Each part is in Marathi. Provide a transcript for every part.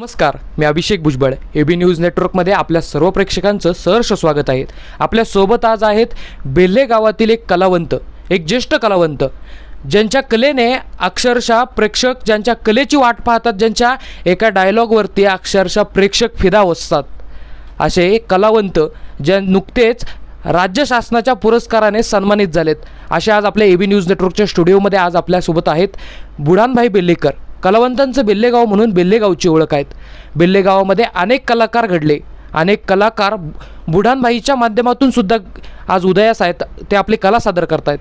नमस्कार मी अभिषेक भुजबळ. ए बी न्यूज नेटवर्कमध्ये आपल्या सर्व प्रेक्षकांचं सहर्ष स्वागत आहे. आपल्यासोबत आज आहेत बेल्हे गावातील एक कलावंत एक ज्येष्ठ कलावंत ज्यांच्या कलेने अक्षरशः प्रेक्षक ज्यांच्या कलेची वाट पाहतात ज्यांच्या एका डायलॉगवरती अक्षरशः प्रेक्षक फिदा असतात असे एक कलावंत ज्या नुकतेच राज्य शासनाच्या पुरस्काराने सन्मानित झालेत. असे आज आपल्या ए बी न्यूज नेटवर्कच्या स्टुडिओमध्ये आज आपल्यासोबत आहेत बुढानभाई बेल्लेकर कलावंतांचं बेल्लेगाव म्हणून बेल्लेगावची ओळख आहेत. बेल्लेगावामध्ये अनेक कलाकार घडले. अनेक कलाकार बुढानभाईच्या माध्यमातून सुद्धा आज उदयास आहेत. ते आपली कला सादर करतायत.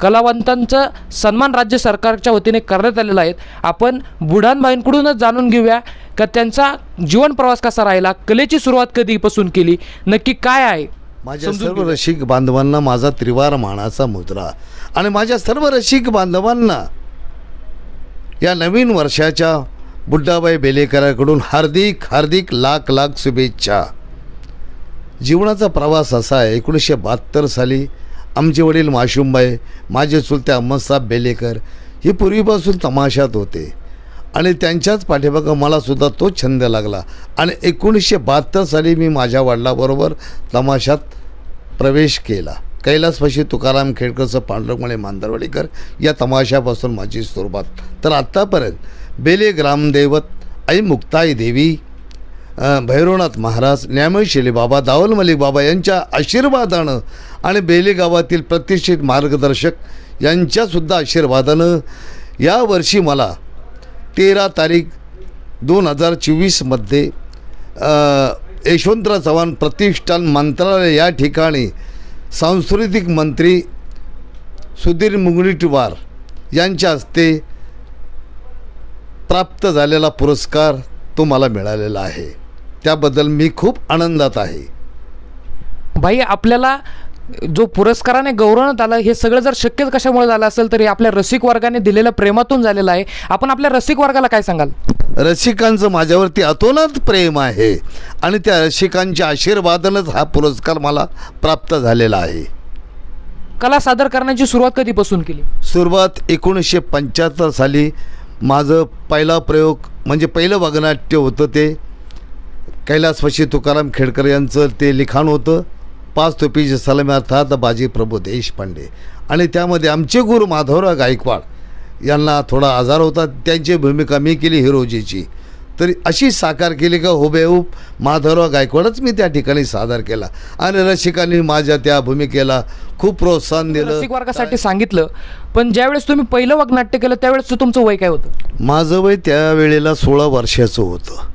कलावंतांचा सन्मान राज्य सरकारच्या वतीने करण्यात आलेला आहे. आपण बुढानबाईंकडूनच जाणून घेऊया का त्यांचा जीवन प्रवास कसा राहिला? कलेची सुरुवात कधीपासून केली? नक्की काय आहे? माझ्या सर्व. रसिक बांधवांना माझा त्रिवार मानाचा मुद्रा आणि माझ्या सर्व रसिक बांधवांना या नवीन वर्षाच्या बुड्डाबाई बेलेकराकडून हार्दिक हार्दिक लाख लाख शुभेच्छा. जीवनाचा प्रवास असा आहे एकोणीसशे बहात्तर साली आमचे वडील माशुमबाई माझे चुलते अहमदसाहेब बेलेकर हे पूर्वीपासून तमाशात होते. आणि त्यांच्याच पाठीमागं मलासुद्धा तो छंद लागला. आणि एकोणीसशे बहात्तर साली मी माझ्या वडिलाबरोबर तमाशात प्रवेश केला. कैलासपाशी तुकाराम खेडकरचं पांडुरंगमळे मांदरवाडीकर या तमाशापासून माझी सुरुवात. तर आत्तापर्यंत बेले ग्रामदैवत आई मुक्ताई देवी भैरवनाथ महाराज न्यामशिली बाबा दावल मलिक बाबा यांच्या आशीर्वादानं आणि बेले गावातील प्रतिष्ठित मार्गदर्शक यांच्यासुद्धा आशीर्वादानं यावर्षी मला तेरा तारीख दोन हजार चोवीसमध्ये यशवंतराव चव्हाण प्रतिष्ठान मंत्रालय या ठिकाणी सांस्कृतिक मंत्री सुधीर मुंगळीटवार यांच्या हस्ते प्राप्त झालेला पुरस्कार तो मला मिळालेला आहे. त्याबद्दल मी खूप आनंदात आहे. भाई आपल्याला जो पुरस्काराने गौरवण्यात आला हे सगळं जर शक्य कशामुळे झालं असेल तर हे आपल्या रसिक वर्गाने दिलेल्या प्रेमातून झालेलं आहे. आपण आपल्या रसिक वर्गाला काय सांगाल? रसिकांचं माझ्यावरती अतोनात प्रेम आहे आणि त्या रसिकांच्या आशीर्वादानंच हा पुरस्कार मला प्राप्त झालेला आहे. कला सादर करण्याची सुरुवात कधीपासून केली? सुरुवात एकोणीसशे पंच्याहत्तर साली माझं पहिला प्रयोग म्हणजे पहिलं वगनाट्य होतं ते. कैलासवासी तुकाराम खेडकर यांचं ते लिखाण होतं. पाच तोपीचे सलामी अर्थात बाजी प्रभू देशपांडे. आणि त्यामध्ये आमचे गुरु माधवराव गायकवाड यांना थोडा आजार होता. त्यांची भूमिका मी केली हिरोजीची. तरी अशी साकार केली का हुबेहूब माधवराव गायकवाडच मी त्या ठिकाणी सादर केला. आणि रसिकांनी माझ्या त्या भूमिकेला खूप प्रोत्साहन दिलं. रसिक वर्गासाठी सांगितलं. पण ज्यावेळेस तुम्ही पहिलं वगनाट्य केलं त्यावेळेस तुमचं वय काय होतं? माझं वय त्यावेळेला सोळा वर्षाचं होतं.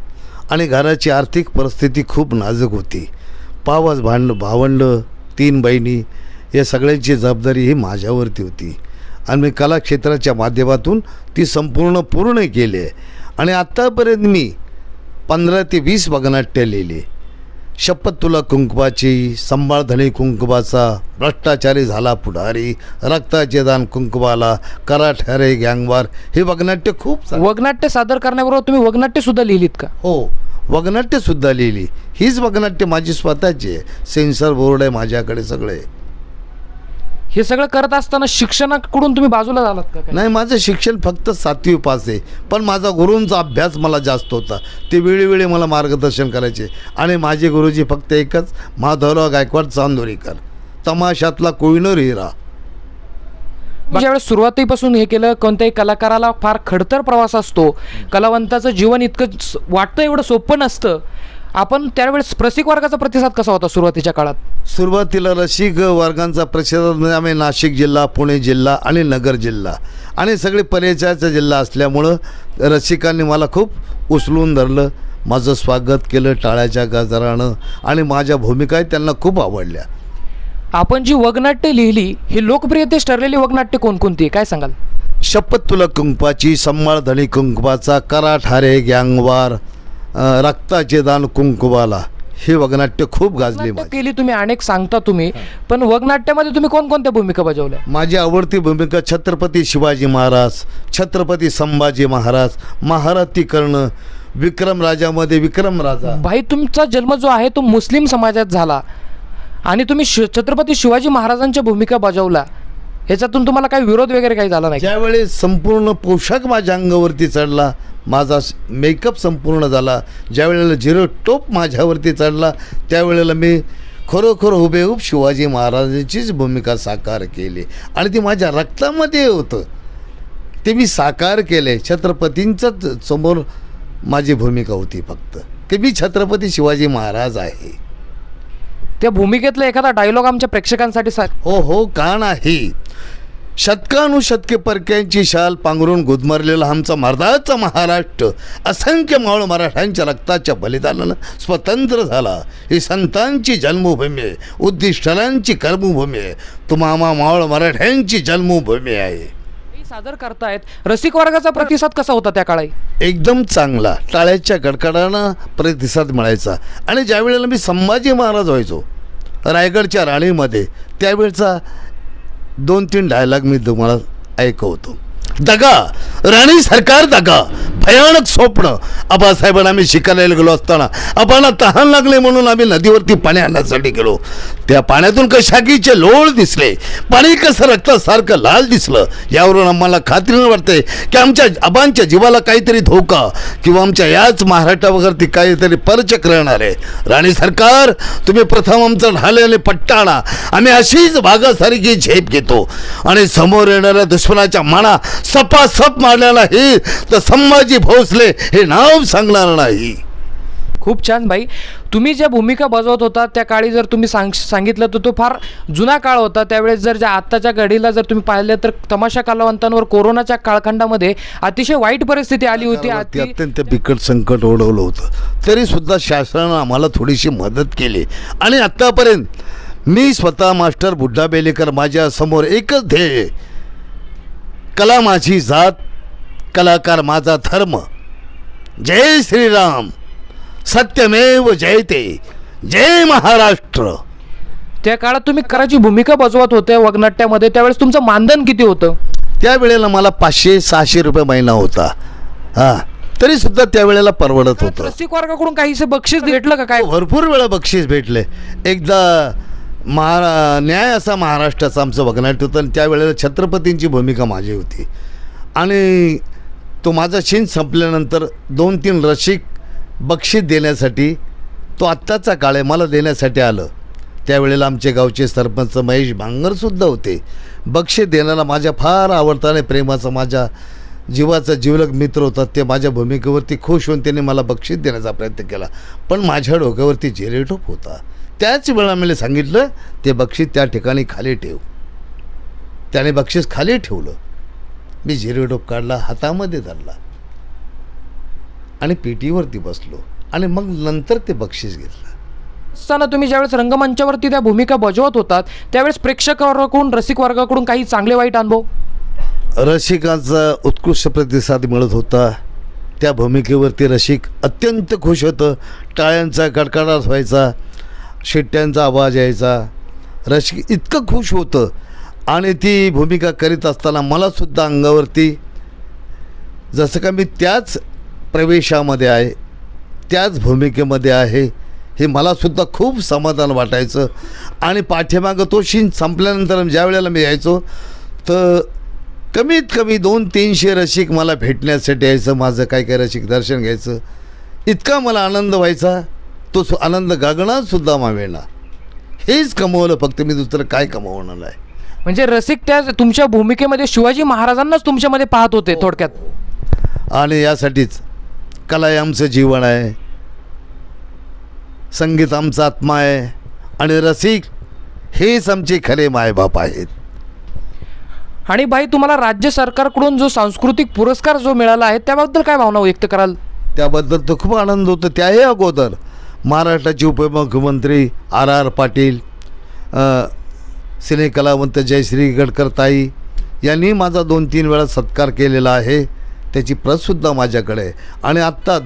आणि घराची आर्थिक परिस्थिती खूप नाजूक होती. पावस भांड भावंड तीन बहिणी या सगळ्यांची जबाबदारी ही माझ्यावरती होती. आणि मी कलाक्षेत्राच्या माध्यमातून ती संपूर्ण पूर्ण केली आहे. आणि आत्तापर्यंत मी पंधरा ते वीस वगनाट्य लिहिली. शपथ तुला कुंकवाची संभाळ धनी कुंकवाचा भ्रष्टाचारी झाला पुढारी रक्ताचे दान कुंकवाला करा ठरे गँगवार हे वगनाट्य खूप वगनाट्य सादर करण्याबरोबर तुम्ही वगनाट्य सुद्धा लिहिलीत का? हो. वगनाट्यसुद्धा लिहिली. हीच वगनाट्य माझी स्वतःची आहे. सेन्सर बोर्ड आहे माझ्याकडे सगळे. हे सगळं करत असताना शिक्षणाकडून तुम्ही बाजूला झालात का? नाही माझं शिक्षण फक्त सातवी पास आहे. पण माझा गुरूंचा अभ्यास मला जास्त होता. ते वेळोवेळी मला मार्गदर्शन करायचे. आणि माझे गुरुजी फक्त एकच माधवराव गायकवाड चांदोरीकर. तमाशातला कोहिनूर हिरा. म्हणजे ज्यावेळेस सुरुवातीपासून हे केलं कोणत्याही कलाकाराला फार खडतर प्रवास असतो. कलावंताचं जीवन इतकं वाटतं एवढं सोपं नसतं. आपण त्यावेळेस रसिक वर्गाचा प्रतिसाद कसा होता सुरुवातीच्या काळात? सुरुवातीला रसिक वर्गांचा प्रतिसाद म्हणजे आम्ही नाशिक जिल्हा पुणे जिल्हा आणि नगर जिल्हा आणि सगळे परिचयाचा जिल्हा असल्यामुळं रसिकांनी मला खूप उचलून धरलं. माझं स्वागत केलं टाळ्याच्या गजरानं आणि माझ्या भूमिकाही त्यांना खूप आवडल्या. आपण जी वगनाट्य लिहिली ही लोकप्रियतेस ठरलेली वगनाट्य कोणकोणती? काय सांगाल? शपथ तुला कुंकवाची संभाळ धनी कुंकवाचा करा ठारे गँगवार रक्ताचे दान कुंकवाला. हे वगनाट्य खूप गाजली माझी. केली तुम्ही अनेक सांगता तुम्ही पण वगनाट्यामध्ये तुम्ही कोणकोणत्या भूमिका बजावल्या? माझी आवडती भूमिका छत्रपती शिवाजी महाराज छत्रपती संभाजी महाराज महारथी कर्ण विक्रम राजामध्ये विक्रम राजा. भाई तुमचा जन्म जो आहे तो मुस्लिम समाजात झाला. आणि तुम्ही शि छत्रपती शिवाजी महाराजांच्या भूमिका बजावला. ह्याच्यातून तुम्हाला काही विरोध वगैरे काही झाला नाही ज्यावेळेस संपूर्ण पोशाख माझ्या अंगावरती चढला माझा मेकअप संपूर्ण झाला. ज्यावेळेला झिरो टोप माझ्यावरती चढला त्यावेळेला मी खरोखर हुबेहूब शिवाजी महाराजांचीच भूमिका साकार केली. आणि ती माझ्या रक्तामध्ये होतं. ते मी साकार केले. छत्रपतींचंच समोर माझी भूमिका होती फक्त. की मी छत्रपती शिवाजी महाराज आहे. त्या भूमिकेतला एखादा डायलॉग आमच्या प्रेक्षकांसाठी सा हो हो का नाही? शतकानुशतके परक्यांची शाल पांघरून गुदमरलेला आमचा मर्दाचा महाराष्ट्र असंख्य मावळ मराठ्यांच्या रक्ताच्या बलिदानानं स्वतंत्र झाला. ही संतांची जन्मभूमी आहे उद्दिष्टांची कर्मभूमी आहे. तुम्हा मावळ मराठ्यांची जन्मभूमी आहे. सादर करतायत. रसिक वर्गाचा प्रतिसाद कसा होता त्या काळी? एकदम चांगला. टाळ्याच्या कडकडानं प्रतिसाद मिळायचा. आणि ज्या वेळेला मी संभाजी महाराज व्हायचो रायगडच्या राणीमध्ये त्यावेळचा दोन तीन डायलॉग मी तुम्हाला ऐकवतो. दगा. राणी सरकार दगा. भयानक स्वप्न. आबासाहेबांना आम्ही शिकायला गेलो असताना आबांना तहान लागले म्हणून आम्ही नदीवरती पाणी आणण्यासाठी गेलो. त्या पाण्यातून कशाकीचे लोळ दिसले पाणी कसं रक्तासारखं लाल दिसलं यावरून आम्हाला खात्रीनं वाटते की आमच्या आबांच्या जीवाला काहीतरी धोका किंवा आमच्या याच महाराष्ट्रावरती काहीतरी परचक्र येणार आहे. राणी सरकार तुम्ही प्रथम आमचा ढालेले पट्टा आणा आम्ही अशीच भागासारखी झेप घेतो. आणि समोर येणाऱ्या दुश्मनाच्या माना सपासप मारलेला हे तर संभाजी भोसले हे नाव सांगणार नाही. खूप छान भाई तुम्ही ज्या भूमिका बजावत होता त्या काळी जर तुम्ही सांग सांगितलं तर तो फार जुना काळ होता. त्यावेळेस जर ज्या आत्ताच्या घडीला जर तुम्ही पाहिलं तर तमाशा कलावंतांवर कोरोनाच्या काळखंडामध्ये अतिशय वाईट परिस्थिती आली होती. अत्यंत बिकट संकट ओढवलं होतं. तरी सुद्धा शासनानं आम्हाला थोडीशी मदत केली. आणि आत्तापर्यंत मी स्वतः मास्टर बुड्ढा बेलेकर माझ्यासमोर एकच ध्येय कला माझी जात कलाकार माझा धर्म. जय श्रीराम. सत्यमेव जयते. जय महाराष्ट्र. त्या काळात तुम्ही कराची भूमिका बजवत होते वगनाट्यामध्ये. त्यावेळेस तुमचं मानधन किती होतं? त्यावेळेला मला पाचशे सहाशे रुपये महिना होता. हां तरी सुद्धा त्यावेळेला परवडत होतं. रसिक वर्गाकडून काहीसे बक्षीस भेटलं का काय? भरपूर वेळा बक्षीस भेटले. एकदा महारा न्याय असा महाराष्ट्राचा आमचं बघण्यात होतं आणि त्यावेळेला छत्रपतींची भूमिका माझी होती. आणि तो माझा शिन संपल्यानंतर दोन तीन रसिक बक्षीस देण्यासाठी तो आत्ताचा काळ आहे मला देण्यासाठी आलं. त्यावेळेला आमचे गावचे सरपंच महेश भांगरसुद्धा होते. बक्षीस देण्याला माझ्या फार आवडता आणि प्रेमाचा माझ्या जीवाचा जीवलग मित्र होता. ते माझ्या भूमिकेवरती खुश होऊन त्यांनी मला बक्षीस देण्याचा प्रयत्न केला. पण माझ्या डोक्यावरती झेरेटोप होता. त्याच वेळा मला सांगितलं ते बक्षीस त्या ठिकाणी खाली ठेव. त्याने बक्षीस खाली ठेवलं. मी जिरेटोप काढला हातामध्ये धरला. आणि पेटीवरती बसलो. आणि मग नंतर ते बक्षीस घेतलं. असताना तुम्ही ज्यावेळेस रंगमंचावरती त्या भूमिका बजावत होतात त्यावेळेस प्रेक्षक वर्गाकडून रसिक वर्गाकडून काही चांगले वाईट अनुभव? रसिकांचा उत्कृष्ट प्रतिसाद मिळत होता. त्या भूमिकेवरती रसिक अत्यंत खुश होतं. टाळ्यांचा कडकडाट व्हायचा. शिट्ट्यांचा आवाज यायचा. रसिक इतकं खुश होतं. आणि ती भूमिका करीत असताना मलासुद्धा अंगावरती जसं का मी त्याच प्रवेशामध्ये आहे त्याच भूमिकेमध्ये आहे हे मलासुद्धा खूप समाधान वाटायचं. आणि पाठीमागं तो शीन संपल्यानंतर ज्या वेळेला मी यायचो तर कमीत कमी दोन तीनशे रसिक मला भेटण्यासाठी यायचं माझं काय काय रसिक दर्शन घ्यायचं. इतका मला आनंद व्हायचा. तो आनंद गगनातसुद्धा मावेना. हेच कमवलं फक्त मी दुसरं काय कमवणार आहे? म्हणजे रसिक त्या तुमच्या भूमिकेमध्ये शिवाजी महाराजांनाच तुमच्यामध्ये पाहत होते थोडक्यात. आणि यासाठीच कला हे आमचं जीवन आहे. संगीत आमचा आत्मा आहे. आणि रसिक हेच आमचे खरे मायबाप आहेत. आणि भाई तुम्हाला राज्य सरकारकडून जो सांस्कृतिक पुरस्कार जो मिळाला आहे त्याबद्दल काय भावना व्यक्त कराल? त्याबद्दल तर खूप आनंद होतो. त्याही अगोदर महाराष्ट्राचे उपमुख्यमंत्री आर आर पाटील सिनेकलावंत जयश्री गडकरताई यांनी माझा दोन तीन वेळा सत्कार केलेला आहे. त्याची प्रतसुद्धा माझ्याकडे आणि आत्ता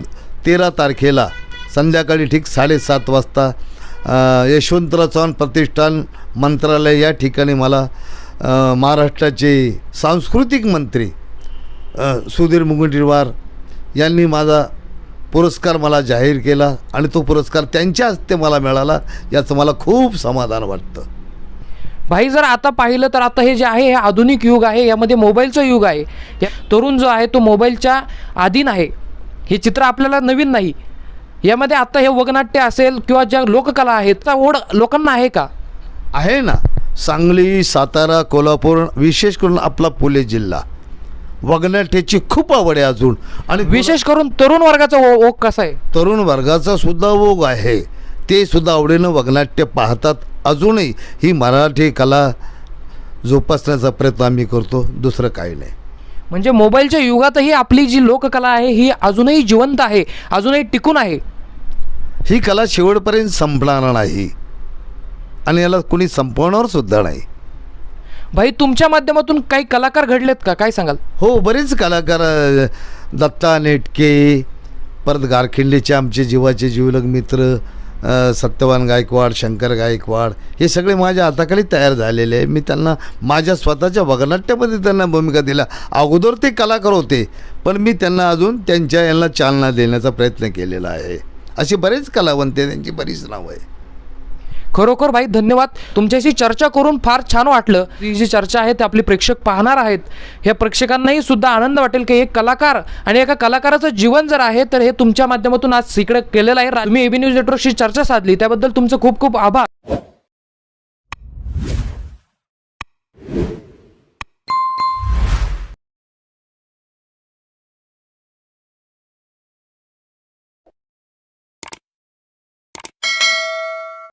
तेरा तारखेला संध्याकाळी ठीक साडेसात वाजता यशवंतराव चव्हाण प्रतिष्ठान मंत्रालय या ठिकाणी मला महाराष्ट्राचे सांस्कृतिक मंत्री सुधीर मुनगंटीवार यांनी माझा पुरस्कार मला जाहीर केला आणि तो पुरस्कार त्यांच्या हस्ते मला मिळाला याचं मला खूप समाधान वाटतं. भाई जर आता पाहिलं तर आता हे जे आहे हे आधुनिक युग आहे यामध्ये मोबाईलचं युग आहे. या तरुण जो आहे तो मोबाईलच्या अधीन आहे. हे चित्र आपल्याला नवीन नाही. यामध्ये आता हे वगनाट्य असेल किंवा ज्या लोककला आहेत त्या ओढ लोकांना आहे का? आहे ना. सांगली सातारा कोल्हापूर विशेष करून आपला पुणे जिल्हा. वगनाट्याची खूप आवड आहे अजून. आणि विशेष करून तरुण वर्गाचा ओ- ओघ कसा आहे? तरुण वर्गाचा सुद्धा ओघ आहे. ते सुद्धा आवडीनं वगनाट्य पाहतात. अजूनही ही मराठी कला जोपासण्याचा प्रयत्न आम्ही करतो. दुसरं काही नाही. म्हणजे मोबाईलच्या युगातही आपली जी लोककला आहे ही अजूनही जिवंत आहे अजूनही टिकून आहे. ही कला शेवटपर्यंत संपणार नाही. आणि याला कोणी संपवणार सुद्धा नाही. भाई तुमच्या माध्यमातून काही कलाकार घडलेत का? काय सांगाल? हो बरेच कलाकार अ, दत्ता नेटके परत गारखिंडीचे आमचे जीवाचे जीवलग मित्र अ, सत्यवान गायकवाड शंकर गायकवाड हे सगळे माझ्या हाताखाली तयार झालेले आहे. मी त्यांना माझ्या स्वतःच्या वगनाट्यामध्ये त्यांना भूमिका दिल्या अगोदर ते कलाकार होते पण मी त्यांना अजून त्यांच्या यांना चालना देण्याचा प्रयत्न केलेला आहे. असे बरेच कलावंत आहे त्यांची बरीच नावं आहे खरोखर भाई धन्यवाद. तुमच्याशी चर्चा करून फार छान वाटलं. ही जी चर्चा आहे ते आपले प्रेक्षक पाहणार आहेत. ह्या प्रेक्षकांनाही सुद्धा आनंद वाटेल की एक कलाकार आणि एका कलाकाराचं जीवन जर आहे तर हे तुमच्या माध्यमातून आज सिकडं केलेलं आहे. तुम्ही एबी न्यूज नेटवर्कशी चर्चा साधली. त्याबद्दल तुमचं खूप खूप आभार.